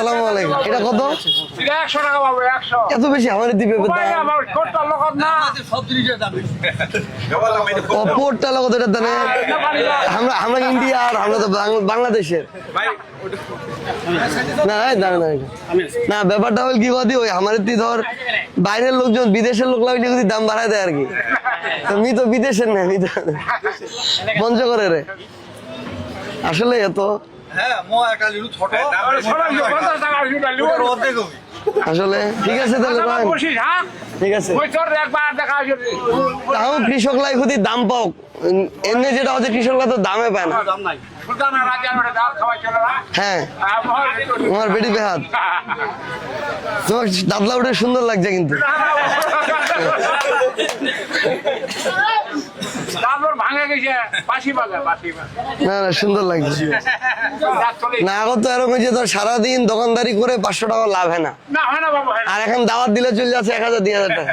আসসালামু আলাইকুম। এটা কত? এটা একশো টাকা পাবো একশো। এত বেশি আমার দিবে উপায় আমার কোটটা লগত না? অপরটা কত এটা দানে আমরা আমরা ইন্ডিয়া আর আমরা তো বাংলাদেশের। না দাঁড়া না না ব্যাপারটা হল কি কদি ওই আমার তুই ধর বাইরের লোকজন বিদেশের লোক লাগলে যদি দাম বাড়ায় দেয় আর কি। তো তো বিদেশের না মি তো পঞ্চগড়ে রে। আসলে এত হ্যাঁ আসলে ঠিক আছে তাহলে হ্যাঁ? ঠিক আছে। ওই তোর একবার দেখা হয়েছে। তাও কৃষক লাই খুদি দাম পাও। এমনি যেটা হচ্ছে কৃষকরা তো দামে পায় না? হ্যাঁ? আমার বেটি বেহাত। তোমার দাদলা উঠে সুন্দর লাগছে কিন্তু। না না সুন্দর লাগছে। না এখন তো এরকম যে ধর সারাদিন দোকানদারি করে পাঁচশো টাকা লাভ হয় না। হয় হয়। আর এখন দাওয়াত দিলে চলে যাচ্ছে এক হাজার দুই হাজার টাকা।